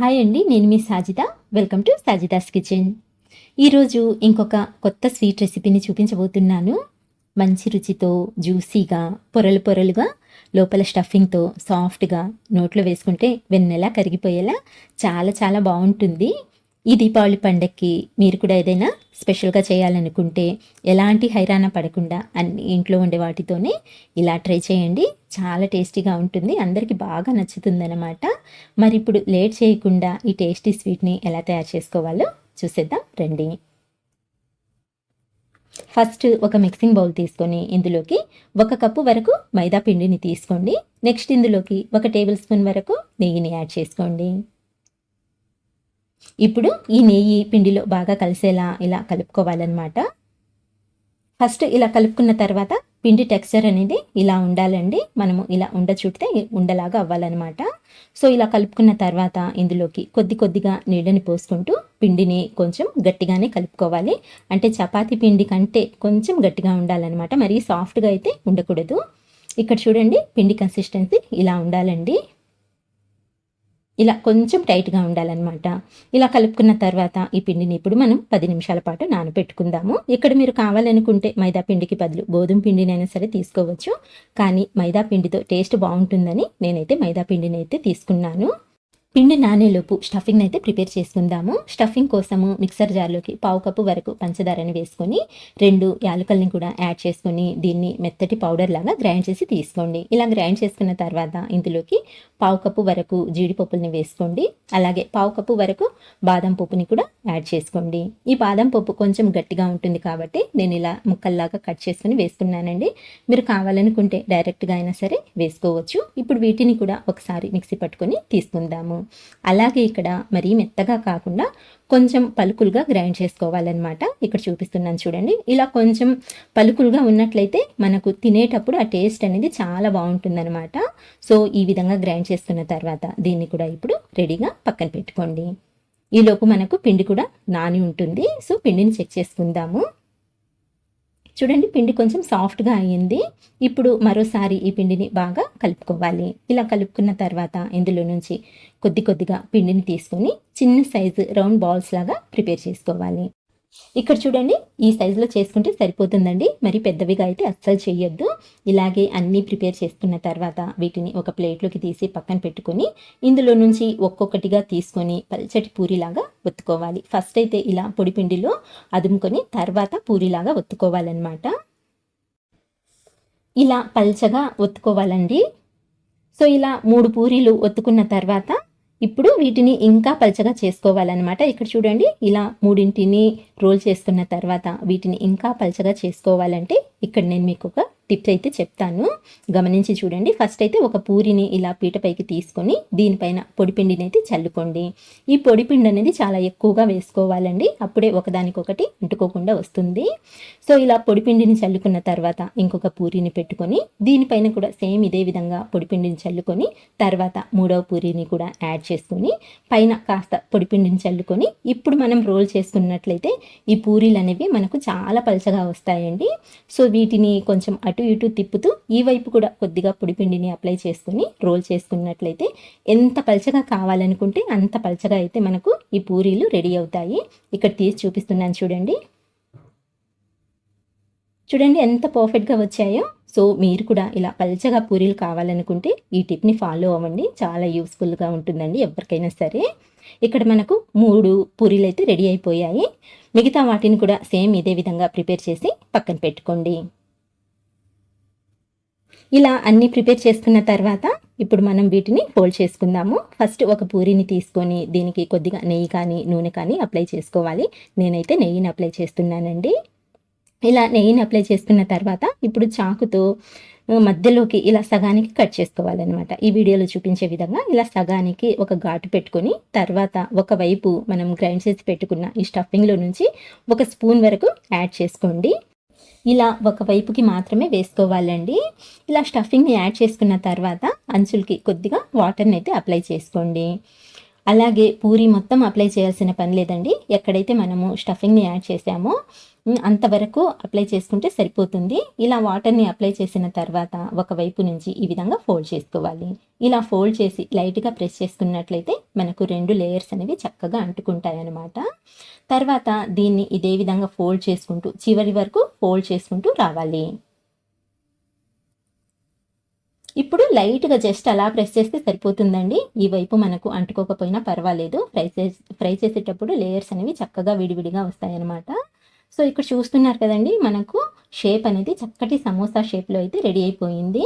Hi అండి నేను మీ Sajitha. Welcome to Sajida's kitchen. ఈరోజు ఇంకొక కొత్త స్వీట్ రెసిపీని చూపించబోతున్నాను. మంచి రుచితో జ్యూసీగా పొరలు పొరలుగా లోపల స్టఫింగ్తో సాఫ్ట్గా నోట్లో వేసుకుంటే వెన్నెలా కరిగిపోయేలా చాలా చాలా బాగుంటుంది. ఈ దీపావళి పండక్కి మీరు కూడా ఏదైనా స్పెషల్గా చేయాలనుకుంటే ఎలాంటి హైరాణ పడకుండా అన్ని ఇంట్లో ఉండే వాటితోనే ఇలా ట్రై చేయండి. చాలా టేస్టీగా ఉంటుంది. అందరికీ బాగా నచ్చుతుందన్నమాట. మరి ఇప్పుడు లేట్ చేయకుండా ఈ టేస్టీ స్వీట్ని ఎలా తయారు చేసుకోవాలో చూసేద్దాం. రండి. ఫస్ట్ ఒక మిక్సింగ్ బౌల్ తీసుకొని ఇందులోకి ఒక కప్పు వరకు మైదా పిండిని తీసుకోండి. నెక్స్ట్ ఇందులోకి ఒక టేబుల్ స్పూన్ వరకు నెయ్యిని యాడ్ చేసుకోండి. ఇప్పుడు ఈ నెయ్యి పిండిలో బాగా కలిసేలా ఇలా కలుపుకోవాలన్నమాట. ఫస్ట్ ఇలా కలుపుకున్న తర్వాత పిండి టెక్స్చర్ అనేది ఇలా ఉండాలండి. మనము ఇలా ఉండ చుట్టితే ఉండలాగా అవ్వాలన్నమాట. సో ఇలా కలుపుకున్న తర్వాత ఇందులోకి కొద్ది కొద్దిగా నీళ్ళని పోసుకుంటూ పిండిని కొంచెం గట్టిగానే కలుపుకోవాలి. అంటే చపాతీ పిండి కంటే కొంచెం గట్టిగా ఉండాలన్నమాట. మరీ సాఫ్ట్గా అయితే ఉండకూడదు. ఇక్కడ చూడండి పిండి కన్సిస్టెన్సీ ఇలా ఉండాలండి. ఇలా కొంచెం టైట్గా ఉండాలన్నమాట. ఇలా కలుపుకున్న తర్వాత ఈ పిండిని ఇప్పుడు మనం పది నిమిషాల పాటు నానబెట్టుకుందాము ఇక్కడ మీరు కావాలనుకుంటే మైదా పిండికి బదులు గోధుమ పిండినైనా సరే తీసుకోవచ్చు. కానీ మైదా పిండితో టేస్ట్ బాగుంటుందని నేనైతే మైదా పిండిని అయితే తీసుకున్నాను. పిండి నానేలోపు స్టఫింగ్ అయితే ప్రిపేర్ చేసుకుందాము. స్టఫింగ్ కోసము మిక్సర్ జార్లోకి పావు కప్పు వరకు పంచదారని వేసుకొని రెండు యాలకల్ని కూడా యాడ్ చేసుకొని దీన్ని మెత్తటి పౌడర్ లాగా గ్రైండ్ చేసి తీసుకోండి. ఇలా గ్రైండ్ చేసుకున్న తర్వాత ఇందులోకి పావు కప్పు వరకు జీడిపప్పుల్ని వేసుకోండి. అలాగే పావు కప్పు వరకు బాదం పప్పుని కూడా యాడ్ చేసుకోండి. ఈ బాదం పప్పు కొంచెం గట్టిగా ఉంటుంది కాబట్టి నేను ఇలా ముక్కల్లాగా కట్ చేసుకుని వేసుకున్నానండి. మీరు కావాలనుకుంటే డైరెక్ట్గా అయినా సరే వేసుకోవచ్చు. ఇప్పుడు వీటిని కూడా ఒకసారి మిక్సీ పట్టుకొని తీసుకుందాము. అలాగే ఇక్కడ మరీ మెత్తగా కాకుండా కొంచెం పలుకులుగా గ్రైండ్ చేసుకోవాలన్నమాట. ఇక్కడ చూపిస్తున్నాను చూడండి. ఇలా కొంచెం పలుకులుగా ఉన్నట్లయితే మనకు తినేటప్పుడు ఆ టేస్ట్ అనేది చాలా బాగుంటుందన్నమాట. సో ఈ విధంగా గ్రైండ్ చేసుకున్న తర్వాత దీన్ని కూడా ఇప్పుడు రెడీగా పక్కన పెట్టుకోండి. ఈలోపు మనకు పిండి కూడా నాని ఉంటుంది. సో పిండిని చెక్ చేసుకుందాము. చూడండి పిండి కొంచెం సాఫ్ట్గా అయ్యింది. ఇప్పుడు మరోసారి ఈ పిండిని బాగా కలుపుకోవాలి. ఇలా కలుపుకున్న తర్వాత ఇందులో నుంచి కొద్ది కొద్దిగా పిండిని తీసుకొని చిన్న సైజు రౌండ్ బాల్స్ లాగా ప్రిపేర్ చేసుకోవాలి. ఇక్కడ చూడండి ఈ సైజులో చేసుకుంటే సరిపోతుందండి. మరి పెద్దవిగా అయితే అస్సలు చేయొద్దు ఇలాగే అన్నీ ప్రిపేర్ చేసుకున్న తర్వాత వీటిని ఒక ప్లేట్లోకి తీసి పక్కన పెట్టుకొని ఇందులో నుంచి ఒక్కొక్కటిగా తీసుకొని పల్చటి పూరిలాగా ఒత్తుకోవాలి. ఫస్ట్ అయితే ఇలా పొడిపిండిలో అదుముకొని తర్వాత పూరిలాగా ఒత్తుకోవాలన్నమాట. ఇలా పల్చగా ఒత్తుకోవాలండి. సో ఇలా మూడు పూరీలు ఒత్తుకున్న తర్వాత ఇప్పుడు వీటిని ఇంకా పలచగా చేసుకోవాలన్నమాట. ఇక్కడ చూడండి ఇలా మూడింటిని రోల్ చేసుకున్న తర్వాత వీటిని ఇంకా పలచగా చేసుకోవాలంటే ఇక్కడ నేను మీకు ఒక టిప్స్ అయితే చెప్తాను. గమనించి చూడండి. ఫస్ట్ అయితే ఒక పూరిని ఇలా పీటపైకి తీసుకొని దీనిపైన పొడిపిండిని అయితే చల్లుకోండి. ఈ పొడిపిండి అనేది చాలా ఎక్కువగా వేసుకోవాలండి. అప్పుడే ఒకదానికొకటి అంటుకోకుండా వస్తుంది. సో ఇలా పొడిపిండిని చల్లుకున్న తర్వాత ఇంకొక పూరిని పెట్టుకొని దీనిపైన కూడా సేమ్ ఇదే విధంగా పొడిపిండిని చల్లుకొని తర్వాత మూడవ పూరిని కూడా యాడ్ చేసుకొని పైన కాస్త పొడిపిండిని చల్లుకొని ఇప్పుడు మనం రోల్ చేసుకున్నట్లయితే ఈ పూరీలు అనేవి మనకు చాలా పలచగా వస్తాయండి. సో వీటిని కొంచెం అటు ఇటు తిప్పుతూ ఈ వైపు కూడా కొద్దిగా పొడిపిండిని అప్లై చేసుకుని రోల్ చేసుకున్నట్లయితే ఎంత పలచగా కావాలనుకుంటే అంత పలచగా అయితే మనకు ఈ పూరీలు రెడీ అవుతాయి. ఇక్కడ తీసి చూపిస్తున్నాను చూడండి. చూడండి ఎంత పర్ఫెక్ట్గా వచ్చాయో. సో మీరు కూడా ఇలా పల్చగా పూరీలు కావాలనుకుంటే ఈ టిప్ని ఫాలో అవ్వండి. చాలా యూస్ఫుల్గా ఉంటుందండి ఎవరికైనా సరే. ఇక్కడ మనకు మూడు పూరీలు అయితే రెడీ అయిపోయాయి. మిగతా వాటిని కూడా సేమ్ ఇదే విధంగా ప్రిపేర్ చేసి పక్కన పెట్టుకోండి. ఇలా అన్నీ ప్రిపేర్ చేసుకున్న తర్వాత ఇప్పుడు మనం వీటిని ఫోల్డ్ చేసుకుందాము. ఫస్ట్ ఒక పూరిని తీసుకొని దీనికి కొద్దిగా నెయ్యి కానీ నూనె కానీ అప్లై చేసుకోవాలి. నేనైతే నెయ్యిని అప్లై చేస్తున్నానండి. ఇలా నెయ్యిని అప్లై చేసుకున్న తర్వాత ఇప్పుడు చాకుతో మధ్యలోకి ఇలా సగానికి కట్ చేసుకోవాలన్నమాట. ఈ వీడియోలో చూపించే విధంగా ఇలా సగానికి ఒక ఘాటు పెట్టుకొని తర్వాత ఒకవైపు మనం గ్రైండ్ చేసి పెట్టుకున్న ఈ స్టఫింగ్లో నుంచి ఒక స్పూన్ వరకు యాడ్ చేసుకోండి. ఇలా ఒక వైపుకి మాత్రమే వేసుకోవాలండి. ఇలా స్టఫింగ్ని యాడ్ చేసుకున్న తర్వాత అంచులకి కొద్దిగా వాటర్ని అయితే అప్లై చేసుకోండి. అలాగే పూరి మొత్తం అప్లై చేయాల్సిన పని లేదండి. ఎక్కడైతే మనము స్టఫింగ్ని యాడ్ చేసామో అంతవరకు అప్లై చేసుకుంటే సరిపోతుంది. ఇలా వాటర్ని అప్లై చేసిన తర్వాత ఒకవైపు నుంచి ఈ విధంగా ఫోల్డ్ చేసుకోవాలి. ఇలా ఫోల్డ్ చేసి లైట్గా ప్రెస్ చేసుకున్నట్లయితే మనకు రెండు లేయర్స్ అనేవి చక్కగా అంటుకుంటాయి అన్నమాట తర్వాత దీన్ని ఇదే విధంగా ఫోల్డ్ చేసుకుంటూ చివరి వరకు ఫోల్డ్ చేసుకుంటూ రావాలి. ఇప్పుడు లైట్గా జస్ట్ అలా ప్రెస్ చేస్తే సరిపోతుందండి. ఈ వైపు మనకు అంటుకోకపోయినా పర్వాలేదు. ఫ్రై చేసి ఫ్రై చేసేటప్పుడు లేయర్స్ అనేవి చక్కగా విడివిడిగా వస్తాయన్నమాట. సో ఇక్కడ చూస్తున్నారు కదండి మనకు షేప్ అనేది చక్కటి సమోసా షేప్లో అయితే రెడీ అయిపోయింది.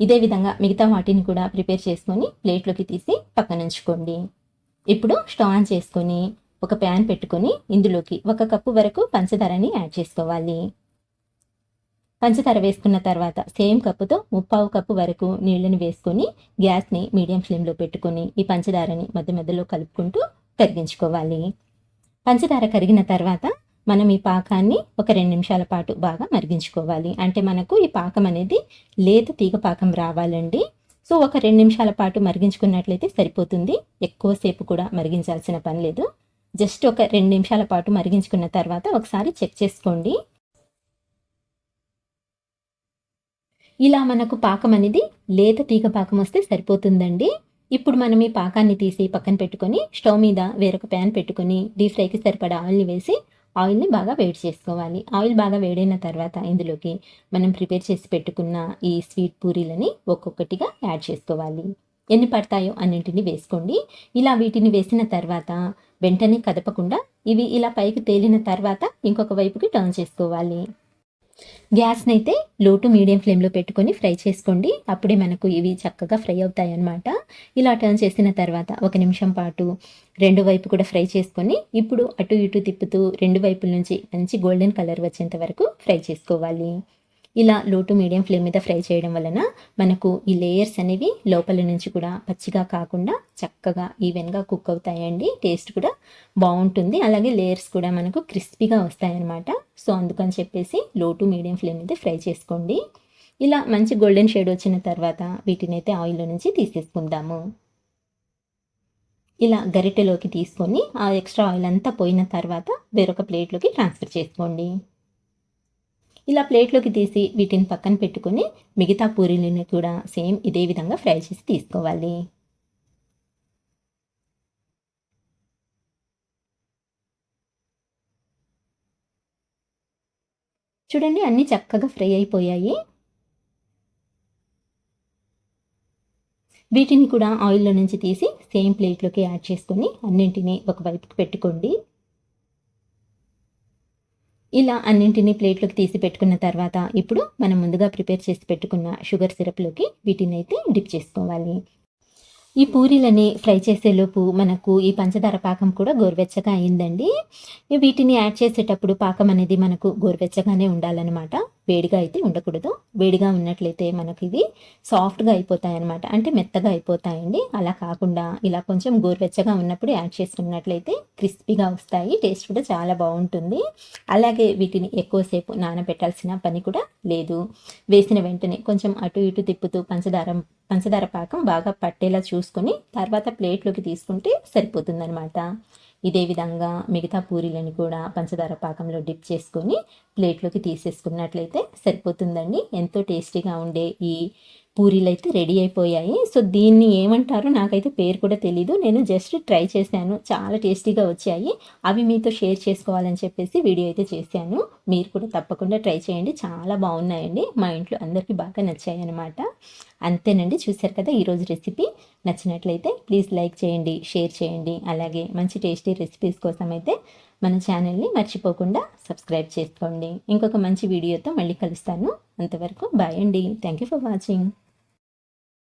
ఇదే విధంగా మిగతా వాటిని కూడా ప్రిపేర్ చేసుకొని ప్లేట్లోకి తీసి పక్కన ఉంచుకోండి. ఇప్పుడు స్టవ్ ఆన్ చేసుకొని ఒక ప్యాన్ పెట్టుకొని ఇందులోకి ఒక కప్పు వరకు పంచదారని యాడ్ చేసుకోవాలి. పంచదార వేసుకున్న తర్వాత సేమ్ కప్పుతో ముప్పావు కప్పు వరకు నీళ్ళని వేసుకొని గ్యాస్ని మీడియం ఫ్లేమ్లో పెట్టుకొని ఈ పంచదారని మధ్య మధ్యలో కలుపుకుంటూ కరిగించుకోవాలి. పంచదార కరిగిన తర్వాత మనం ఈ పాకాన్ని ఒక రెండు నిమిషాల పాటు బాగా మరిగించుకోవాలి. అంటే మనకు ఈ పాకం అనేది లేత తీగ పాకం రావాలండి. సో ఒక రెండు నిమిషాల పాటు మరిగించుకున్నట్లయితే సరిపోతుంది. ఎక్కువసేపు కూడా మరిగించాల్సిన పని లేదు. జస్ట్ ఒక రెండు నిమిషాల పాటు మరిగించుకున్న తర్వాత ఒకసారి చెక్ చేసుకోండి. ఇలా మనకు పాకం అనేది లేత తీగ పాకం వస్తే సరిపోతుందండి. ఇప్పుడు మనం ఈ పాకాన్ని తీసి పక్కన పెట్టుకొని స్టవ్ మీద వేరొక ప్యాన్ పెట్టుకొని డీప్ ఫ్రైకి సరిపడా ఆయిల్ని వేసి ఆయిల్ని బాగా వేడి చేసుకోవాలి. ఆయిల్ బాగా వేడైన తర్వాత ఇందులోకి మనం ప్రిపేర్ చేసి పెట్టుకున్న ఈ స్వీట్ పూరీలని ఒక్కొక్కటిగా యాడ్ చేసుకోవాలి. ఎన్ని పడతాయో అన్నింటిని వేసుకోండి. ఇలా వీటిని వేసిన తర్వాత వెంటనే కదపకుండా ఇవి ఇలా పైకి తేలిన తర్వాత ఇంకొక వైపుకి టర్న్ చేసుకోవాలి. గ్యాస్ని అయితే లో టు మీడియం ఫ్లేమ్లో పెట్టుకొని ఫ్రై చేసుకోండి. అప్పుడే మనకు ఇవి చక్కగా ఫ్రై అవుతాయి అన్నమాట ఇలా టర్న్ చేసిన తర్వాత ఒక నిమిషం పాటు రెండు వైపు కూడా ఫ్రై చేసుకొని ఇప్పుడు అటు ఇటు తిప్పుతూ రెండు వైపుల నుంచి మంచి గోల్డెన్ కలర్ వచ్చేంత వరకు ఫ్రై చేసుకోవాలి. ఇలా లో టు మీడియం ఫ్లేమ్ మీద ఫ్రై చేయడం వలన మనకు ఈ లేయర్స్ అనేవి లోపల నుంచి కూడా పచ్చిగా కాకుండా చక్కగా ఈవెన్గా కుక్ అవుతాయండి. టేస్ట్ కూడా బాగుంటుంది. అలాగే లేయర్స్ కూడా మనకు క్రిస్పీగా వస్తాయన్నమాట. సో అందుకని చెప్పేసి లో టు మీడియం ఫ్లేమ్ మీద ఫ్రై చేసుకోండి. ఇలా మంచి గోల్డెన్ షేడ్ వచ్చిన తర్వాత వీటిని అయితే ఆయిల్లో నుంచి తీసేసుకుందాము. ఇలా గరిటెలోకి తీసుకొని ఆ ఎక్స్ట్రా ఆయిల్ అంతా పోయిన తర్వాత వేరొక ప్లేట్లోకి ట్రాన్స్ఫర్ చేసుకోండి. ఇలా ప్లేట్లోకి తీసి వీటిని పక్కన పెట్టుకొని మిగతా పూరీలను కూడా సేమ్ ఇదే విధంగా ఫ్రై చేసి తీసుకోవాలి. చూడండి అన్నీ చక్కగా ఫ్రై అయిపోయాయి. వీటిని కూడా ఆయిల్లో నుంచి తీసి సేమ్ ప్లేట్లోకి యాడ్ చేసుకొని అన్నింటినీ ఒక వైపుకి పెట్టుకోండి. ఇలా అన్నింటినీ ప్లేట్లోకి తీసి పెట్టుకున్న తర్వాత ఇప్పుడు మనం ముందుగా ప్రిపేర్ చేసి పెట్టుకున్న షుగర్ సిరప్లోకి వీటిని అయితే డిప్ చేసుకోవాలి. ఈ పూరీలని ఫ్రై చేసేలోపు మనకు ఈ పంచదార పాకం కూడా గోరువెచ్చగా అయిందండి. వీటిని యాడ్ చేసేటప్పుడు పాకం అనేది మనకు గోరువెచ్చగానే ఉండాలన్నమాట. వేడిగా అయితే ఉండకూడదు. వేడిగా ఉన్నట్లయితే మనకి ఇవి సాఫ్ట్గా అయిపోతాయి అనమాట అంటే మెత్తగా అయిపోతాయండి. అలా కాకుండా ఇలా కొంచెం గోరువెచ్చగా ఉన్నప్పుడు యాడ్ చేసుకున్నట్లయితే క్రిస్పీగా వస్తాయి. టేస్ట్ కూడా చాలా బాగుంటుంది. అలాగే వీటిని ఎక్కువసేపు నానబెట్టాల్సిన పని కూడా లేదు. వేసిన వెంటనే కొంచెం అటు ఇటు తిప్పుతూ పంచదార పంచదార పాకం బాగా పట్టేలా చూసుకొని తర్వాత ప్లేట్లోకి తీసుకుంటే సరిపోతుందనమాట ఇదే విధంగా మిగతా పూరీలను కూడా పంచదార పాకంలో డిప్ చేసుకొని ప్లేట్లోకి తీసేసుకున్నట్లయితే సరిపోతుందండి. ఎంతో టేస్టీగా ఉండే ఈ పూరీలు అయితే రెడీ అయిపోయాయి. సో దీన్ని ఏమంటారో నాకైతే పేరు కూడా తెలీదు. నేను జస్ట్ ట్రై చేశాను. చాలా టేస్టీగా వచ్చాయి. అవి మీతో షేర్ చేసుకోవాలని చెప్పేసి వీడియో అయితే చేశాను. మీరు కూడా తప్పకుండా ట్రై చేయండి. చాలా బాగున్నాయండి. మా ఇంట్లో అందరికీ బాగా నచ్చాయి అనమాట అంతేనండి. చూశారు కదా ఈరోజు రెసిపీ. నచ్చినట్లయితే ప్లీజ్ లైక్ చేయండి షేర్ చేయండి. అలాగే మంచి టేస్టీ రెసిపీస్ కోసం అయితే మన ఛానల్ని మర్చిపోకుండా సబ్స్క్రైబ్ చేసుకోండి. ఇంకొక మంచి వీడియోతో మళ్ళీ కలుస్తాను. అంతవరకు బాయ్ అండి. Thank you for watching.